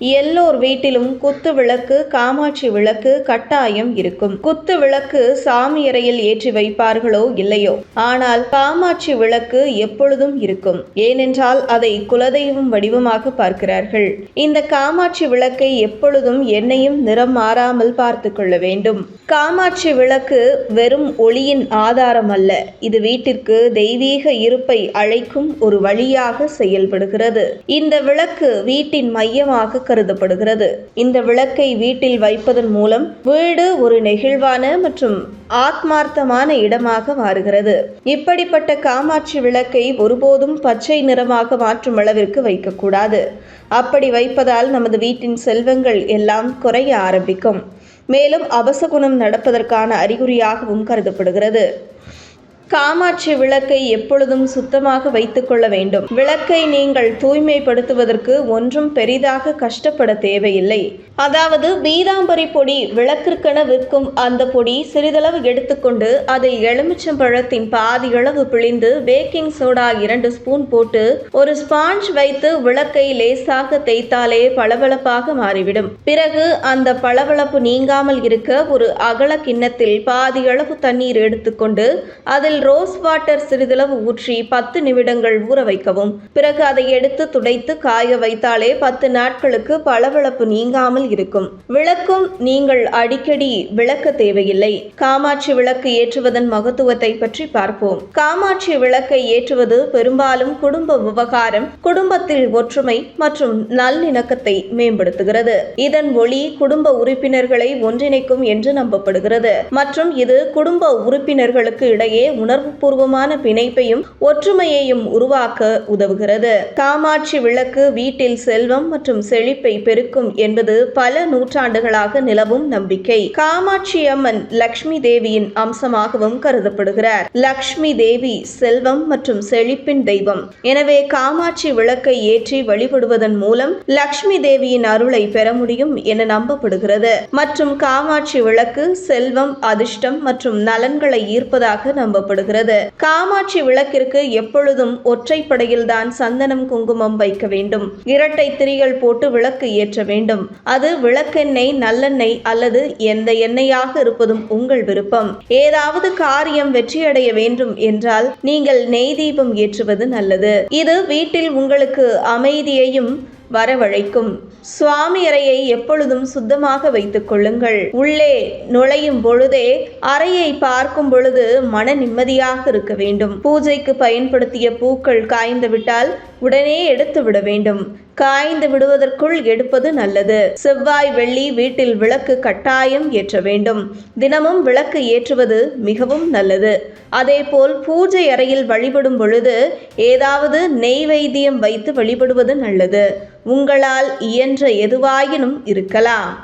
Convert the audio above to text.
எல்லோர் வீட்டிலும் குத்து விளக்கு காமாட்சி விளக்கு கட்டாயம் இருக்கும். குத்து விளக்கு சாமி அறையில் ஏற்றி வைப்பார்களோ இல்லையோ? ஆனால் காமாட்சி விளக்கு எப்பொழுதும் இருக்கும். ஏனென்றால் அதை குலதெய்வம் வடிவமாக பார்க்கிறார்கள். இந்த காமாட்சி விளக்கை எப்பொழுதும் எண்ணெயும் நிறம் மாறாமல் பார்த்து கொள்ள வேண்டும். காமாட்சி விளக்கு வெறும் ஒளியின் ஆதாரம் அல்ல. இது வீட்டிற்கு தெய்வீக இருப்பை அழைக்கும் ஒரு வழியாக செயல்படுகிறது. இந்த விளக்கு வீட்டின் மையமாக கருதப்படுகிறது. இந்த விளக்கை வீட்டில் வைப்பதன் மூலம் வீடு ஒரு நெகிழ்வான மற்றும் ஆத்மார்த்தமான இடமாக மாறுகிறது. இப்படிப்பட்ட காமாட்சி விளக்கை ஒருபோதும் பச்சை நிறமாக மாற்றும் அளவிற்கு வைக்கக்கூடாது. அப்படி வைப்பதால் நமது வீட்டின் செல்வங்கள் எல்லாம் குறைய ஆரம்பிக்கும். மேலும் அபசகுணம் நடப்பதற்கான அறிகுறியாகவும் கருதப்படுகிறது. காமாட்சி விளக்கை எப்பொழுதும் சுத்தமாக வைத்துக்கொள்ள வேண்டும். விளக்கை நீங்கள் தூய்மைப்படுத்துவதற்கு ஒன்றும் பெரிதாக கஷ்டப்பட தேவையில்லை. அதாவது பீதாம்பரி பொடி விளக்கிற்கென விற்கும் அந்த பொடி சிறிதளவு எடுத்துக்கொண்டு அதில் எலுமிச்சம்பழத்தின் பாதி அளவு பிழிந்து பேக்கிங் சோடா இரண்டு ஸ்பூன் போட்டு ஒரு ஸ்பாஞ்ச் வைத்து விளக்கை லேசாக தேய்த்தாலே பளபளப்பாக மாறிவிடும். பிறகு அந்த பளபளப்பு நீங்காமல் இருக்க ஒரு அகல கிண்ணத்தில் பாதி அளவு தண்ணீர் எடுத்துக்கொண்டு அதில் ரோஸ் வாட்டர் சிறிதளவு ஊற்றி பத்து நிமிடங்கள் ஊற வைக்கவும். பிறகு அதை எடுத்து துடைத்து காய வைத்தாலே பத்து நாட்களுக்கு பளபளப்பு நீங்காமல் இருக்கும். விளக்கும் நீங்கள் அடிக்கடி விளக்க தேவையில்லை. காமாட்சி விளக்கு ஏற்றுவதன் மகத்துவத்தை பற்றி பார்ப்போம். காமாட்சி விளக்கை ஏற்றுவது பெரும்பாலும் குடும்ப விவகாரம் குடும்பத்தில் ஒற்றுமை மற்றும் நல்லிணக்கத்தை மேம்படுத்துகிறது. இதன் ஒளி குடும்ப உறுப்பினர்களை ஒன்றிணைக்கும் என்று நம்பப்படுகிறது. மற்றும் இது குடும்ப உறுப்பினர்களுக்கு இடையே உணர்வுபூர்வமான பிணைப்பையும் ஒற்றுமையையும் உருவாக்க உதவுகிறது. காமாட்சி விளக்கு வீட்டில் செல்வம் மற்றும் செழிப்பை பெருக்கும் என்பது பல நூற்றாண்டுகளாக நிலவும் நம்பிக்கை. காமாட்சி அம்மன் லக்ஷ்மி தேவியின் அம்சமாகவும் கருதப்படுகிறார். லக்ஷ்மி தேவி செல்வம் மற்றும் செழிப்பின் தெய்வம். எனவே காமாட்சி விளக்கை ஏற்றி வழிபடுவதன் மூலம் லக்ஷ்மி தேவியின் அருளை பெற முடியும் என நம்பப்படுகிறது. மற்றும் காமாட்சி விளக்கு செல்வம் அதிர்ஷ்டம் மற்றும் நலன்களை ஈர்ப்பதாக நம்பப்படுகிறது. கூறப்படுகிறது காமாட்சி விளக்கிற்கு எப்பொழுதும் ஒற்றைப்படையில் தான் சந்தனம் குங்குமம் வைக்க வேண்டும். இரட்டை திரிகள் போட்டு விளக்கு ஏற்ற வேண்டும். அது விளக்கெண்ணெய் நல்லெண்ணெய் அல்லது எந்த எண்ணெயாக இருப்பதும் உங்கள் விருப்பம். ஏதாவது காரியம் வெற்றியடைய வேண்டும் என்றால் நீங்கள் நெய் தீபம் ஏற்றுவது நல்லது. இது வீட்டில் உங்களுக்கு அமைதியையும் வரவழைக்கும். சுவாமி அறையை எப்பொழுதும் சுத்தமாக வைத்துக் கொள்ளுங்கள். உள்ளே நுழையும் பொழுதே அறையை பார்க்கும் பொழுது மன நிம்மதியாக இருக்க வேண்டும். பூஜைக்கு பயன்படுத்திய பூக்கள் காய்ந்துவிட்டால் உடனே எடுத்து விட வேண்டும். காய்ந்து விடுவதற்குள் எடுப்பது நல்லது. செவ்வாய் வெள்ளி வீட்டில் விளக்கு கட்டாயம் ஏற்ற வேண்டும். தினமும் விளக்கு ஏற்றுவது மிகவும் நல்லது. அதேபோல் பூஜை அறையில் வழிபடும் பொழுது ஏதாவது நெய்வேத்தியம் வைத்து வழிபடுவது நல்லது. உங்களால் இயன்ற எதுவாயினும் இருக்கலாம்.